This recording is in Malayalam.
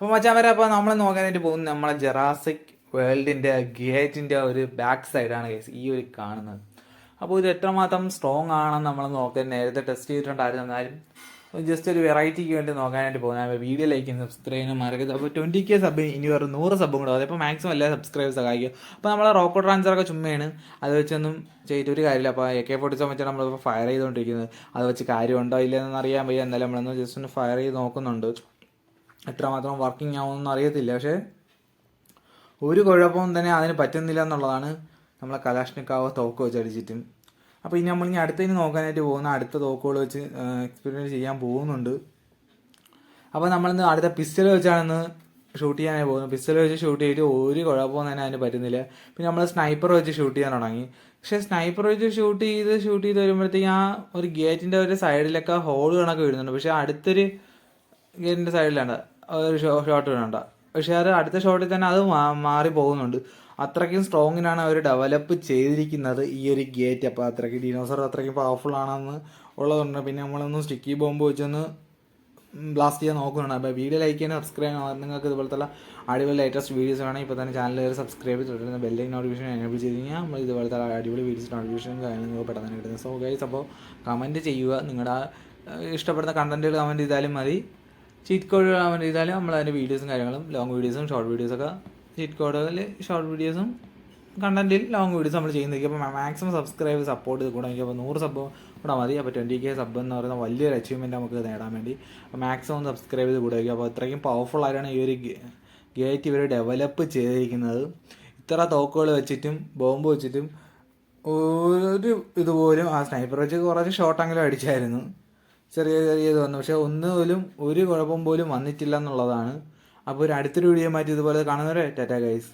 അപ്പോൾ മച്ചാൻ വരെ അപ്പോൾ നമ്മൾ നോക്കാനായിട്ട് പോകുന്നത് നമ്മളെ ജെറാസിക് വേൾഡിന്റെ ഗേറ്റിന്റെ ഒരു ബാക്ക് സൈഡാണ് ഗൈസ് ഈ ഒരു കാണുന്നത്. അപ്പോൾ ഇത് എത്രമാത്രം സ്ട്രോങ് ആണെന്ന് നമ്മൾ നോക്കാൻ നേരത്തെ ടെസ്റ്റ് ചെയ്തിട്ടുണ്ടായിരുന്നു. എന്നാലും ജസ്റ്റ് ഒരു വെറൈറ്റിക്ക് വേണ്ടി നോക്കാനായിട്ട് പോകുന്നത് വീഡിയോ ലൈക്ക് സബ്സ്ക്രൈബ് മറക്കരുത്. അപ്പോൾ ട്വന്റി കെ സബ് ഇനി വേറെ നൂറ് സബും കൂടെ അതിപ്പോൾ മാക്സിമം എല്ലാ സബ്സ്ക്രൈബ് സഹായിക്കും. അപ്പോൾ നമ്മളെ റോക്കോ ട്രാൻസറൊക്കെ ചുമ്മയാണ്. അത് വെച്ചൊന്നും ചെയ്തിട്ട് ഒരു കാര്യമില്ല. അപ്പോൾ എ കെ ഫോർട്ടി സെവൻ വെച്ചാണ് നമ്മളിപ്പോൾ ഫയർ ചെയ്തുകൊണ്ടിരിക്കുന്നത് അത് വെച്ച് കാര്യമുണ്ടോ ഇല്ലയെന്ന് അറിയാൻ വയ്യ. എന്തായാലും നമ്മളൊന്ന് ജസ്റ്റ് ഒന്ന് ഫയർ ചെയ്ത് നോക്കുന്നുണ്ട്. എത്രമാത്രം വർക്കിംഗ് ആവുമെന്ന് അറിയത്തില്ല. പക്ഷേ ഒരു കുഴപ്പവും തന്നെ അതിന് പറ്റുന്നില്ല എന്നുള്ളതാണ് നമ്മളെ കലാഷ്നിക്കാവ് തോക്ക് വെച്ച് അടിച്ചിട്ടും. അപ്പോൾ ഇനി നമ്മൾ ഇനി അടുത്തതിന് നോക്കാനായിട്ട് പോകുന്ന അടുത്ത തോക്കുകൾ വെച്ച് എക്സ്പീരിയൻസ് ചെയ്യാൻ പോകുന്നുണ്ട്. അപ്പോൾ നമ്മളിന്ന് അടുത്ത പിസ്റ്റൽ വെച്ചാണ് ഷൂട്ട് ചെയ്യാനായി പോകുന്നത്. പിസ്റ്റൽ വെച്ച് ഷൂട്ട് ചെയ്തിട്ട് ഒരു കുഴപ്പവും തന്നെ അതിന് പറ്റുന്നില്ല. പിന്നെ നമ്മൾ സ്നൈപ്പർ വെച്ച് ഷൂട്ട് ചെയ്യാൻ തുടങ്ങി. പക്ഷേ സ്നൈപ്പർ വെച്ച് ഷൂട്ട് ചെയ്ത് ഷൂട്ട് ചെയ്ത് വരുമ്പോഴത്തേക്ക് ആ ഒരു ഗേറ്റിന്റെ ഒരു സൈഡിലൊക്കെ ഹോൾ കണക്ക് വരുന്നുണ്ട്. പക്ഷേ അടുത്തൊരു ഗേറ്റിന്റെ സൈഡിലാണ്. ഒരു ഷോട്ട് വേണ്ട പക്ഷേ അത് അടുത്ത ഷോട്ടിൽ തന്നെ അത് മാറി പോകുന്നുണ്ട്. അത്രയ്ക്കും സ്ട്രോങ്ങിനാണ് അവർ ഡെവലപ്പ് ചെയ്തിരിക്കുന്നത് ഈ ഒരു ഗേറ്റ് അപ്പോൾ അത്രയ്ക്ക് ഡിനോസർ അത്രയ്ക്കും പവർഫുൾ ആണെന്ന് ഉള്ളതുകൊണ്ട് പിന്നെ നമ്മളൊന്ന് സ്റ്റിക്കി ബോംബ് വെച്ചൊന്ന് ബ്ലാസ്റ്റ് ചെയ്യാൻ നോക്കുന്നുണ്ട്. അപ്പോൾ വീഡിയോ ലൈക്ക് ചെയ്യാൻ സബ്സ്ക്രൈബ് ചെയ്യാൻ നിങ്ങൾക്ക് ഇതുപോലത്തെ അടിപൊളി ലേറ്റസ്റ്റ് വീഡിയോസ് വേണം ഇപ്പോൾ തന്നെ ചാനൽ കയറി സബ്സ്ക്രൈബ് ചെയ്തിട്ടുണ്ട് ബെല്ലിംഗ് നോട്ടിഫിക്കേഷൻ എനേബിൾ ചെയ്ത് കഴിഞ്ഞാൽ നമ്മൾ ഇതുപോലത്തെ അടിപൊളി വീഡിയോസ് നോട്ടിഫിക്കേഷൻ കാര്യങ്ങൾ നിങ്ങൾക്ക് പെട്ടെന്ന് കിട്ടുന്നത്. സോ ഗൈസ് അപ്പോൾ കമന്റ് ചെയ്യുക. നിങ്ങളുടെ ഇഷ്ടപ്പെടുന്ന കണ്ടന്റുകൾ കമന്റ് ചെയ്താലും മതി. ചീറ്റ് കോഡ് കമന്റ് ചെയ്താലും നമ്മൾ അതിന്റെ വീഡിയോസും കാര്യങ്ങളും ലോങ് വീഡിയോസും ഷോർട്ട് വീഡിയോസൊക്കെ ചീറ്റ് കോഡിൽ ഷോർട്ട് വീഡിയോസും കണ്ടന്റിൽ ലോങ് വീഡിയോസ് നമ്മൾ ചെയ്യുന്നതായിരിക്കും. അപ്പോൾ മാക്സിമം സബ്സ്ക്രൈബ് സപ്പോർട്ട് ചെയ്ത് കൂടാൻ അപ്പോൾ നൂറ് സബ് കൂടെ മതി. അപ്പോൾ ട്വന്റി കെ സബ് എന്ന് പറയുന്ന വലിയൊരു അച്ചീവ്മെന്റ് നമുക്ക് നേടാൻ വേണ്ടി അപ്പോൾ മാക്സിമം സബ്സ്ക്രൈബ് ചെയ്ത് കൂടെ അപ്പോൾ അത്രയ്ക്കും പവർഫുൾ ആയിട്ടാണ് ഈ ഒരു ഗേറ്റ് ഇവർ ഡെവലപ്പ് ചെയ്തിരിക്കുന്നത്. ഇത്ര തോക്കുകൾ വെച്ചിട്ടും ബോംബ് വെച്ചിട്ടും ഒരു ഇതുപോലും ആ സ്നൈപ്പർ വെച്ച് കുറച്ച് ഷോട്ടെങ്കിലും അടിച്ചായിരുന്നു. ചെറിയ ചെറിയ ഇത് വന്നു. പക്ഷെ ഒന്നുപോലും ഒരു കുഴപ്പം പോലും വന്നിട്ടില്ല എന്നുള്ളതാണ്. അപ്പോൾ ഒരു അടുത്തൊരു വീഡിയോ മാറ്റി ഇതുപോലെ കാണുന്നവരെ ടാറ്റാ ഗൈസ്.